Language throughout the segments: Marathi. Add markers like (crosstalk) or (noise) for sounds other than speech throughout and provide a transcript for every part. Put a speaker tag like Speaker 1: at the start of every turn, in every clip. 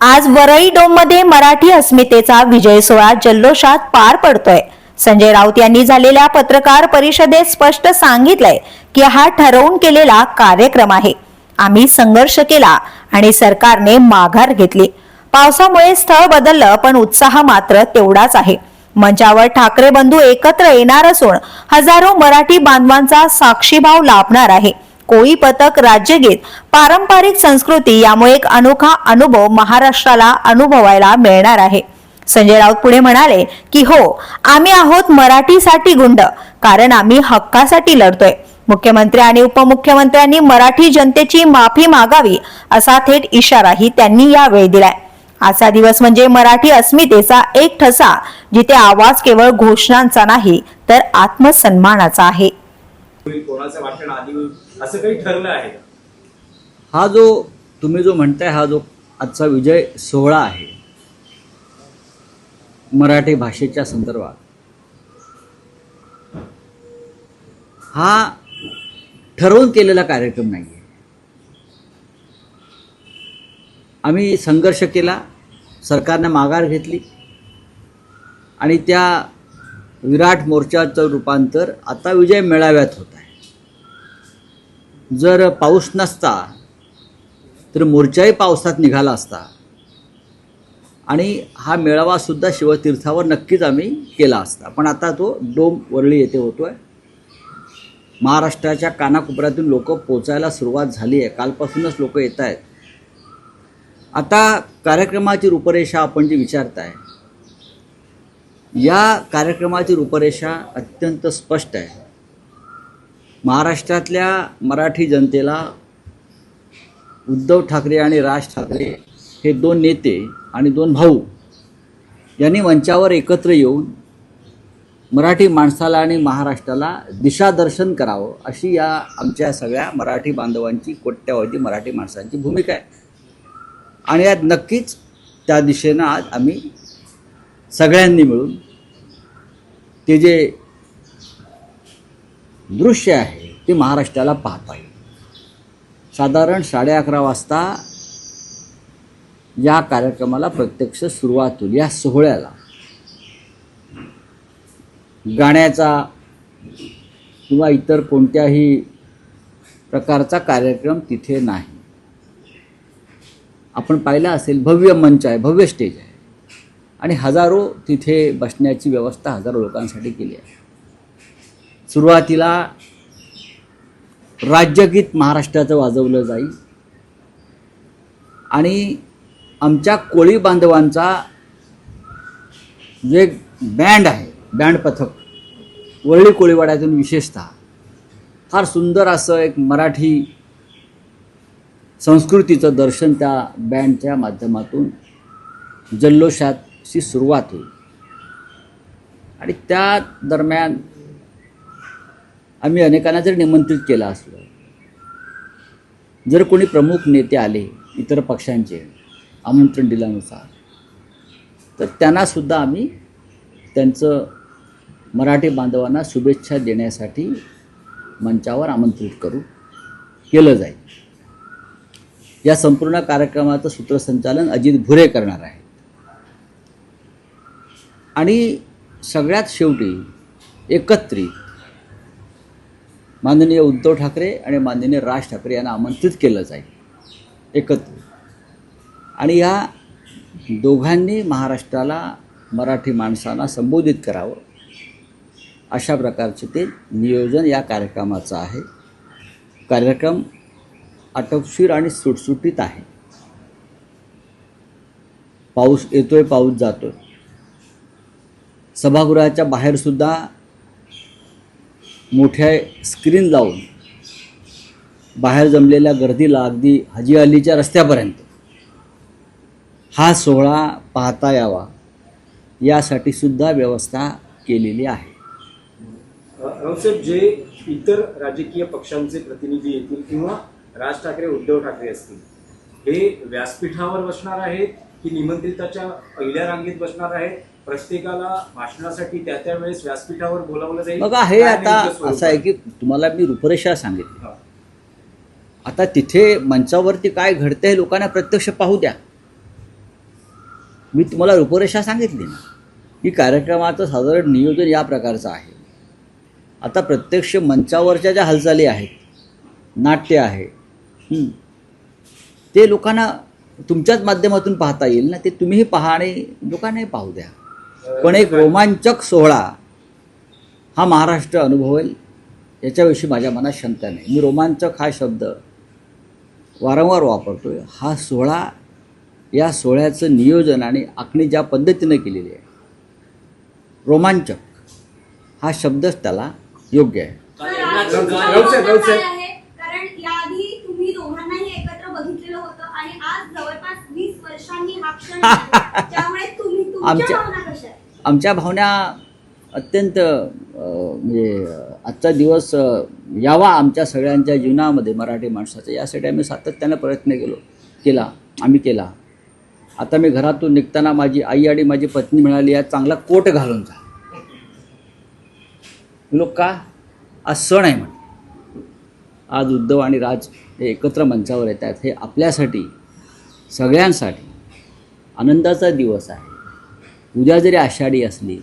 Speaker 1: आज वरळी डोममध्ये मराठी अस्मितेचा विजय सोहळा जल्लोषात पार पडतोय. संजय राऊत यांनी झालेल्या पत्रकार परिषदेत स्पष्ट सांगितलंय की हा ठरवून केलेला कार्यक्रम आहे. आम्ही संघर्ष केला आणि सरकारने माघार घेतली. पावसामुळे स्थळ बदललं पण उत्साह मात्र तेवढाच आहे. मंचावर ठाकरे बंधू एकत्र येणार असून हजारो मराठी बांधवांचा साक्षीभाव लाभणार आहे. कोळी पथक राज्यगीत पारंपरिक संस्कृती यामुळे एक अनोखा अनुभव महाराष्ट्राला अनुभवायला मिळणार आहे. संजय राऊत पुढे म्हणाले की हो आम्ही आहोत मराठीसाठी गुंड कारण आम्ही हक्कासाठी लढतोय. मुख्यमंत्री आणि उपमुख्यमंत्र्यांनी मराठी जनतेची माफी मागावी असा थेट इशाराही त्यांनी यावेळी दिलाय. आजचा दिवस म्हणजे मराठी अस्मितेचा एक ठसा जिथे आवाज केवळ घोषणांचा नाही तर आत्मसन्मानाचा आहे.
Speaker 2: असं काही ठरलं आहे का?
Speaker 3: हा जो तुम्ही जो म्हणताय हा जो आजचा विजय सोहळा आहे मराठी भाषेच्या संदर्भात हा ठरवून केलेला कार्यक्रम नाही आहे आम्ही संघर्ष केला सरकारनं माघार घेतली आणि त्या विराट मोर्चाचं रूपांतर आता विजय मेळाव्यात होत आहे जर पाऊस नसता तर मोर्चाही पावसात निघाला असता. आणि हा मेळावासुद्धा शिवतीर्थावर नक्कीच आम्ही केला असता. पण आता तो डोम वरळी येथे होतो आहे महाराष्ट्राच्या कानाकोपऱ्यातून लोक पोचायला सुरुवात झाली आहे. कालपासूनच लोक येत आहेत. आता कार्यक्रमाची रूपरेषा आपण जी विचारताय या कार्यक्रमाची रूपरेषा अत्यंत स्पष्ट आहे. महाराष्ट्रातल्या मराठी जनतेला उद्धव ठाकरे आणि राज ठाकरे हे दोन नेते आणि दोन भाऊ यांनी मंचावर एकत्र येऊन मराठी माणसाला आणि महाराष्ट्राला दिशादर्शन करावं अशी या आमच्या सगळ्या मराठी बांधवांची कोट्यावधी मराठी माणसांची भूमिका आहे. आणि यात नक्कीच त्या दिशेनं आज आम्ही सगळ्यांनी मिळून ते जे दृश्य आहे ते महाराष्ट्राला पाहता येईल. साधारण साडे अकरा वाजता या कार्यक्रमाला प्रत्यक्ष सुरुवात होईल. या सोहळ्याला गाण्याचा किंवा इतर कोणत्याही प्रकारचा कार्यक्रम तिथे नाही. आपण पाहिलं असेल भव्य मंच आहे भव्य स्टेज आहे. आणि हजारो तिथे बसण्याची व्यवस्था हजारो लोकांसाठी केली आहे. सुरुवातीला राज्यगीत महाराष्ट्राचं वाजवलं जाईल आणि आमच्या कोळी बांधवांचा जे बँड आहे बँड पथक वरळी कोळीवाड्यातून विशेषतः फार सुंदर असं एक मराठी संस्कृतीचं दर्शन त्या बँडच्या माध्यमातून जल्लोषाची सुरुवात होईल. आणि त्या दरम्यान आम्ही अनेकांना जर निमंत्रित केलं असलं जर कोणी प्रमुख नेते आले इतर पक्षांचे आमंत्रण दिल्यानुसार तर त्यांनासुद्धा आम्ही त्यांचं मराठी बांधवांना शुभेच्छा देण्यासाठी मंचावर आमंत्रित करू. केलं जाईल. या संपूर्ण कार्यक्रमाचं सूत्रसंचालन अजित भुरे करणार आहे आणि सगळ्यात शेवटी एकत्रित माननीय उद्धव ठाकरे आणि माननीय राज ठाकरे यांना आमंत्रित केलं जाईल. एकत्र. आणि या दोघांनी महाराष्ट्राला मराठी माणसांना संबोधित करावं. अशा प्रकारचे ते नियोजन या कार्यक्रमाचं आहे. कार्यक्रम आटोपशीर आणि सुटसुटीत आहे. पाऊस येतोय पाऊस जातोय. सभागृहाच्या बाहेरसुद्धा मोठ्या स्क्रीन लावून बाहेर जमलेल्या गर्दीला अगदी हजी अलीच्या रस्त्यापर्यंत. हा सोहळा पाहता यावा. यासाठी सुद्धा व्यवस्था केलेली आहे.
Speaker 2: रावसाहेब जे इतर राजकीय पक्षांचे प्रतिनिधी येतील किंवा राज ठाकरे उद्धव ठाकरे असतील हे व्यासपीठावर बसणार आहेत की निमंत्रिताच्या पहिल्या रांगेत बसणार आहेत? प्रत्येकाला भाषणासाठी त्या त्या वेळेस व्यासपीठावर बोलावलं जाईल.
Speaker 3: बघा हे आता असं आहे की तुम्हाला मी रूपरेषा सांगितली.
Speaker 2: हा.
Speaker 3: आता तिथे मंचावरती काय घडतंय लोकांना प्रत्यक्ष पाहू द्या. मी तुम्हाला रूपरेषा सांगितली ना की कार्यक्रमाचं साधारण नियोजन या प्रकारचं आहे. आता प्रत्यक्ष मंचावरच्या ज्या हालचाली आहेत नाट्य आहे हं, ते लोकांना तुमच्याच माध्यमातून पाहता येईल ना ते तुम्हीही पहा आणि लोकांनाही पाहू द्या. पण एक रोमांचक सोहळा हा महाराष्ट्र अनुभवेल याच्याविषयी माझ्या मनात शंका नाही मी रोमांचक हा शब्द वारंवार वापरतोय हा सोहळा या सोहळ्याचं नियोजन आणि आखणी ज्या पद्धतीनं केलेली आहे रोमांचक हा शब्दच त्याला योग्य आहे
Speaker 2: राऊत साहेब, राऊत साहेब.
Speaker 4: आहे कारण याआधी तुम्ही दोघांनाही एकत्र बघितलेलं होतं आणि आज जवळपास वीस वर्षांनी हा क्षण आला. त्यामुळे (laughs) तुम्ही तुमच्या
Speaker 3: आमच्या-
Speaker 4: भावना?
Speaker 3: आमच्या भावना अत्यंत म्हणजे आजचा दिवस यावा आमच्या सगळ्यांच्या जीवनामध्ये मराठी माणसाचा. यासाठी आम्ही सातत्यानं प्रयत्न केलो केला आम्ही केला. आता मी घरातून निघताना माझी आई आणि माझी पत्नी मिळाली या चांगला कोट घालून जा. लोक का? आज सण आहे म्हण. आज उद्धव आणि राज हे एकत्र मंचावर येतात. हे आपल्यासाठी सगळ्यांसाठी आनंदाचा दिवस आहे. उद्या जरी आषाढी असली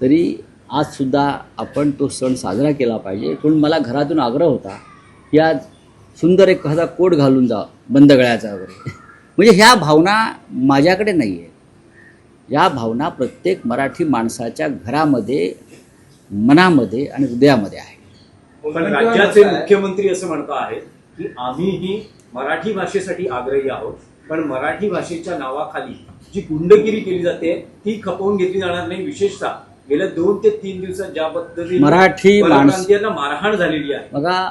Speaker 3: तरी आजसुद्धा आपण तो सण साजरा केला पाहिजे. पण मला घरातून आग्रह होता की आज सुंदर एखादा कोट घालून जा बंद गळ्याचा वगैरे. म्हणजे ह्या भावना माझ्याकडे नाही आहे या भावना प्रत्येक मराठी माणसाच्या घरामध्ये मनामध्ये आणि हृदयामध्ये आहे हो,
Speaker 2: पण राज्याचे मुख्यमंत्री असं म्हणतो आहेत की आम्हीही मराठी भाषेसाठी आग्रही आहोत पण मराठी भाषेच्या नावाखाली जी गुंडगिरी केली जाते ती खपवून घेतली जाणार नाही विशेषतः. गेल्या दोन ते तीन दिवसात ज्या पद्धतीने
Speaker 3: मराठी माणस-
Speaker 2: परप्रांतीयांना मारहाण झालेली आहे.
Speaker 3: बघा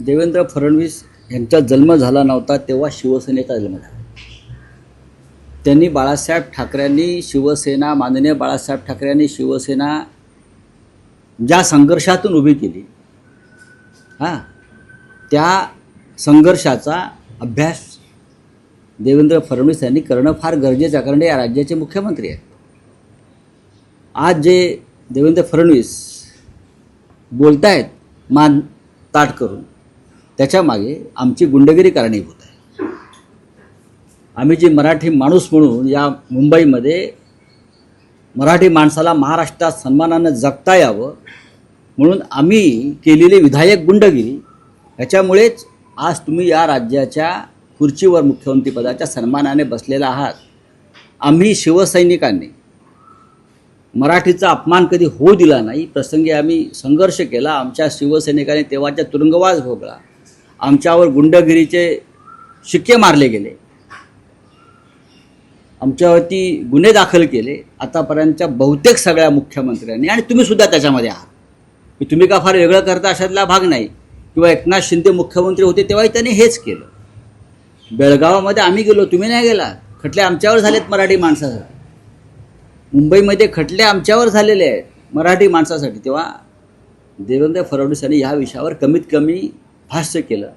Speaker 3: देवेंद्र फडणवीस यांचा जन्म झाला नव्हता तेव्हा शिवसेनेचा जन्म झाला. त्यांनी बाळासाहेब ठाकरेंनी शिवसेना माननीय बाळासाहेब ठाकरेंनी शिवसेना ज्या संघर्षातून उभी केली हां त्या संघर्षाचा अभ्यास देवेंद्र फडणवीस यांनी करणं फार गरजेचं आहे कारण ते या राज्याचे मुख्यमंत्री आहेत. आज जे देवेंद्र फडणवीस बोलतायत मान ताट करून त्याच्यामागे आमची गुंडगिरी कारणीभूत आहे. आम्ही जे मराठी माणूस म्हणून या मुंबईमध्ये मराठी माणसाला महाराष्ट्रात सन्मानानं जगता यावं म्हणून आम्ही केलेली विधायक गुंडगिरी ह्याच्यामुळेच आज तुम्ही या राज्याच्या खुर्चीवर मुख्यमंत्रीपदाच्या सन्मानाने बसलेला आहात. आम्ही शिवसैनिकांनी मराठीचा अपमान कधी होऊ दिला नाही. प्रसंगी आम्ही संघर्ष केला. आमच्या शिवसैनिकांनी तेव्हाच्या तुरुंगवास भोगला. आमच्यावर गुंडगिरीचे शिक्के मारले गेले. आमच्यावरती गुन्हे दाखल केले. आतापर्यंतच्या बहुतेक सगळ्या मुख्यमंत्र्यांनी आणि तुम्ही सुद्धा त्याच्यामध्ये आहात. की तुम्ही का फार वेगळं करता? अशातला भाग नाही. किंवा एकनाथ शिंदे मुख्यमंत्री होते तेव्हाही त्यांनी हेच केलं. बेळगावामध्ये आम्ही गेलो तुम्ही नाही गेला खटले आमच्यावर झालेत मराठी माणसासाठी मुंबईमध्ये खटले आमच्यावर झालेले आहेत मराठी माणसासाठी. तेव्हा देवेंद्र फडणवीस यांनी ह्या विषयावर कमीत कमी भाष्य केलं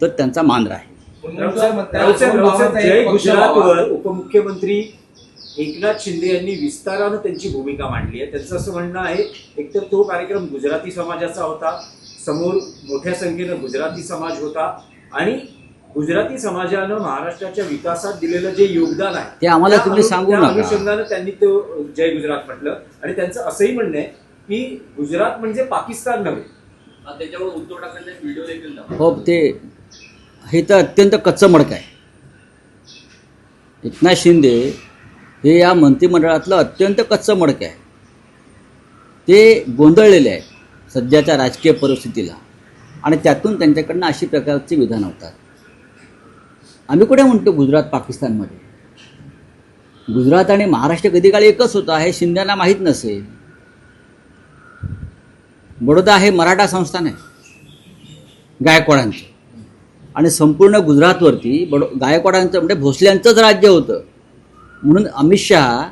Speaker 3: तर त्यांचा मान राहील.
Speaker 2: उपमुख्यमंत्री एकनाथ शिंदे यांनी विस्तारानं त्यांची भूमिका मांडली आहे. त्यांचं असं म्हणणं आहे एकतर तो कार्यक्रम गुजराती समाजाचा होता समोर मोठ्या संख्येनं गुजराती समाज होता आणि गुजराती समाजानं महाराष्ट्राच्या विकासात दिलेलं जे योगदान आहे
Speaker 3: ते आम्हाला
Speaker 2: त्या
Speaker 3: तुम्ही
Speaker 2: अनु-
Speaker 3: सांगू
Speaker 2: त्या
Speaker 3: नका.
Speaker 2: अनुषंगानं त्यांनी तो जय गुजरात म्हटलं. आणि त्यांचं असंही म्हणणं आहे की गुजरात म्हणजे पाकिस्तान नव्हे.
Speaker 5: त्याच्यावर उद्धव ठाकरेंचा एक व्हिडिओ देखील.
Speaker 3: हो ते हे तर अत्यंत कच्चं मडक आहे. एकनाथ शिंदे हे या मंत्रिमंडळातलं अत्यंत कच्चं मडक आहे. ते गोंधळलेले आहेत सध्याच्या राजकीय परिस्थितीला. आणि त्यातून त्यांच्याकडनं अशी प्रकारची विधानं होतात. आम्ही कुठे म्हणतो गुजरात पाकिस्तानमध्ये? गुजरात आणि महाराष्ट्र कधी काळी एकच होता हे शिंद्यांना माहीत नसेल बडोदा हे मराठा संस्थान आहे गायकवाडांचं. आणि संपूर्ण गुजरातवरती बडो गायकवाडांचं म्हणजे भोसल्यांचंच राज्य होतं. म्हणून अमित शहा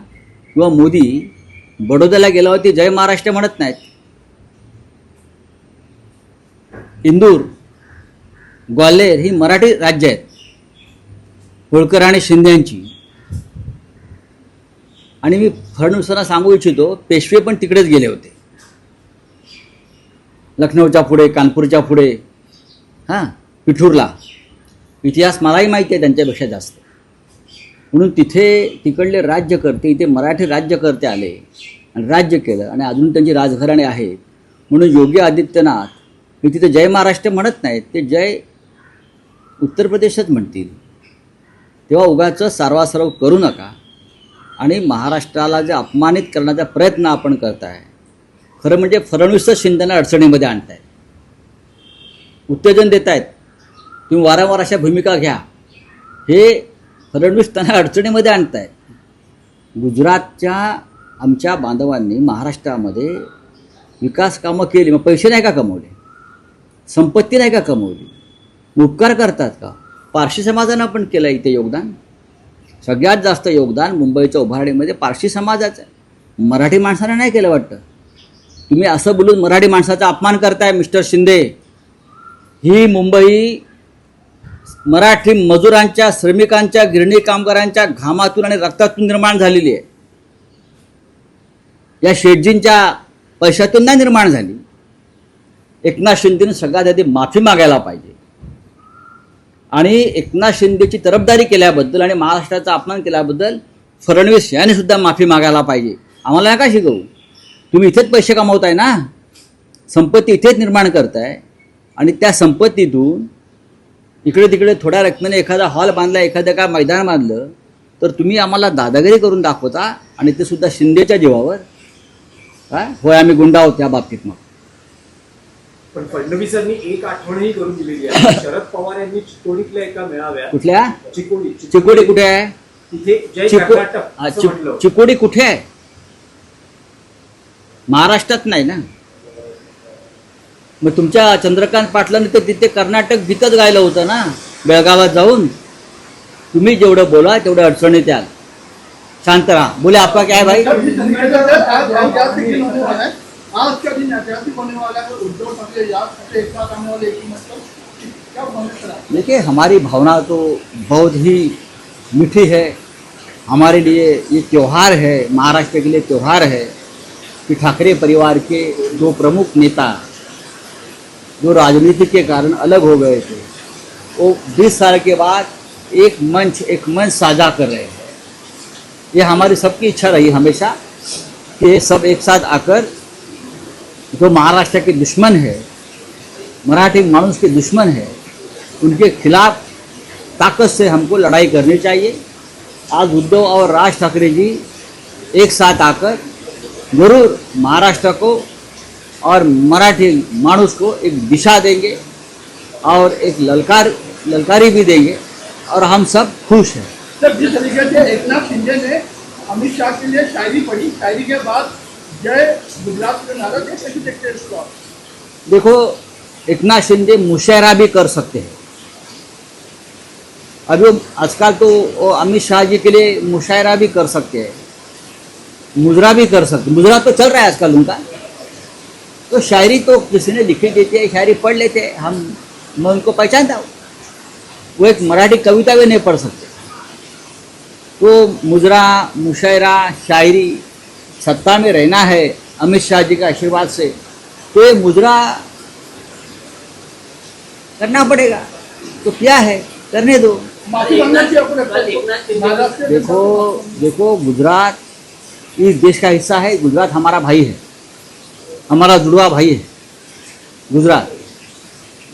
Speaker 3: किंवा मोदी बडोद्याला गेल्यावरती जय महाराष्ट्र म्हणत नाहीत. इंदूर ग्वाल्हेर ही मराठी राज्य आहेत. होळकर आणि शिंद्यांची आणि मी फडणवीसांना सांगू इच्छितो पेशवे पण तिकडेच गेले होते. लखनौच्या पुढे कानपूरच्या पुढे हां पिठूरला. इतिहास मलाही माहिती आहे त्यांच्यापेक्षा जास्त. म्हणून तिथे तिकडले राज्यकर्ते इथे मराठी राज्यकर्ते आले आणि राज्य केलं आणि अजून त्यांची राजघराणे आहेत. म्हणून योगी आदित्यनाथ हे तिथे जय महाराष्ट्र म्हणत नाहीत ते जय उत्तर प्रदेशच म्हणतील. तेव्हा उगाच सारवासारव करू नका. आणि महाराष्ट्राला जे अपमानित करण्याचा प्रयत्न आपण करताय खरं म्हणजे फडणवीसच शिंदेना अडचणीमध्ये आणतायत. उत्तेजन देत आहेत तुम्ही वारंवार अशा भूमिका घ्या. हे फडणवीस त्यांना अडचणीमध्ये आणतायत. गुजरातच्या आमच्या बांधवांनी महाराष्ट्रामध्ये विकास कामं केली मग पैसे नाही का कमवले? संपत्ती नाही का कमवली? उपकार करतात का? पारशी समाजानं पण केलं इथे योगदान. सगळ्यात जास्त योगदान मुंबईच्या उभारणीमध्ये पारशी समाजाचं आहे. मराठी माणसानं नाही केलं वाटतं. तुम्ही असं बोलून मराठी माणसाचा अपमान करताय मिस्टर शिंदे. ही मुंबई मराठी मजुरांच्या श्रमिकांच्या गिरणी कामगारांच्या घामातून आणि रक्तातून निर्माण झालेली आहे. या शेटजींच्या पैशातून नाही निर्माण झाली. एकनाथ शिंदेनं सगळ्यात आधी माफी मागायला पाहिजे. आणि एकनाथ शिंदेची तरफदारी केल्याबद्दल आणि महाराष्ट्राचा अपमान केल्याबद्दल फडणवीस यांनी सुद्धा माफी मागायला पाहिजे. आम्हाला नका शिकवू. तुम्ही इथेच पैसे कमावताय ना? संपत्ती इथेच निर्माण करताय. आणि त्या संपत्तीतून इकडे तिकडे थोड्या रकमेने एखादा हॉल बांधला एखादं काय मैदान बांधलं तर तुम्ही आम्हाला दादागिरी करून दाखवता आणि ते सुद्धा शिंदेच्या जीवावर. काय होय आम्ही गुंडा आहोत त्या बाबतीत मग.
Speaker 2: पण फडणवीसांनी एक आठवणही करून दिलेली आहे. (laughs) शरद पवार यांनी चिकोडीतल्या एका मेळाव्यात
Speaker 3: कुठल्या?
Speaker 2: चिकोडी
Speaker 3: चिकोडी. कुठे आहे?
Speaker 2: तिथे जय कर्नाटक असं
Speaker 3: चिक-
Speaker 2: म्हटलं
Speaker 3: चिकोडी कुठे आहे? महाराष्ट्रात नाही ना? मग तुमच्या चंद्रकांत पाटलांनी तर तिथे कर्नाटक गीतच गायलं होतं ना? बेळगावात जाऊन? तुम्ही जेवढं बोला तेवढं अडचणीत याल शांत राहा. बोले आपका क्या भाई? (laughs)
Speaker 6: आज का दिन ऐतिहासिक होने वाला है, उद्धव ठाकरे याद एक साथ आने वाले एक मतलब
Speaker 3: देखिए, हमारी भावना तो बहुत ही मीठी है। हमारे लिए ये त्यौहार है, महाराष्ट्र के लिए त्यौहार है कि ठाकरे परिवार के दो प्रमुख नेता जो राजनीति के कारण अलग हो गए थे, वो 20 साल के बाद एक मंच एक मंच साझा कर रहे हैं। ये हमारी सबकी इच्छा रही हमेशा कि सब एक साथ आकर जो महाराष्ट्र के दुश्मन है, मराठी मानुस के दुश्मन है, उनके खिलाफ ताकत से हमको लड़ाई करनी चाहिए। आज उद्धव और राज ठाकरे जी एक साथ आकर ज़रूर महाराष्ट्र को और मराठी मानुस को एक दिशा देंगे और एक ललकार, ललकारी भी देंगे और हम सब खुश हैं।
Speaker 6: सर, जिस तरीके से एकनाथ शिंदे ने अमित शाह के लिए शायरी पढ़ी, शायरी के बाद
Speaker 3: देखो एकनाथ शिंदे मुशायरा भी कर सकते हैं। अभी आजकल तो अमित शाह जी के लिए मुशायरा भी कर सकते हैं। मुजरा भी कर सकते मुजरा तो चल रहा है आजकल उनका। तो शायरी तो किसी ने लिखी देती है, शायरी पढ़ लेते हैं। हम, मैं उनको पहचानता हूँ। वो एक मराठी कविता भी नहीं पढ़ सकते। तो मुजरा मुशायरा शायरी सत्ता में रहना है अमित शाह जी के आशीर्वाद से तो ये मुजरा करना पड़ेगा। तो क्या है? करने दो। देखो देखो गुजरात इस देश का हिस्सा है। गुजरात हमारा भाई है। हमारा जुड़वा भाई है। गुजरात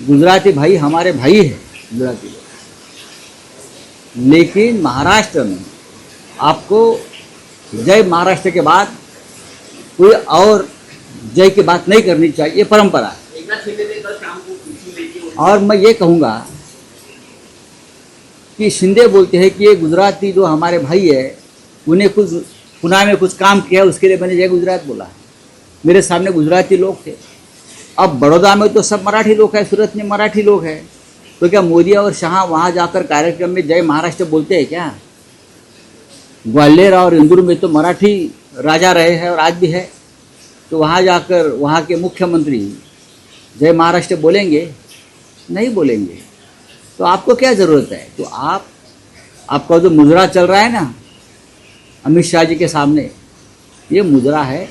Speaker 3: गुजराती भाई हमारे भाई है। गुजराती। लेकिन महाराष्ट्र में आपको जय महाराष्ट्र के बाद कोई और जय की बात नहीं करनी चाहिए ये परंपरा है। और मैं ये कहूँगा कि शिंदे बोलते हैं कि ये गुजराती जो हमारे भाई है उन्हें कुछ पुणे में कुछ काम किया उसके लिए मैंने जय गुजरात बोला। मेरे सामने गुजराती लोग थे। अब बड़ौदा में तो सब मराठी लोग हैं सूरत में मराठी लोग हैं। तो क्या मोदी और शाह वहाँ जाकर कार्यक्रम में जय महाराष्ट्र बोलते हैं क्या? ग्वालियर और इंदौर में तो मराठी राजा रहे हैं और आज भी है। तो वहाँ जाकर, वहाँ के मुख्यमंत्री जय महाराष्ट्र बोलेंगे? नहीं बोलेंगे। तो आपको क्या ज़रूरत है? तो आप, आपका जो मुजरा चल रहा है ना, अमित शाह जी के सामने, ये मुजरा है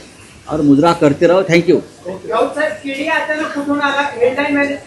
Speaker 3: और मुजरा करते रहो।
Speaker 7: आला हेडलाईन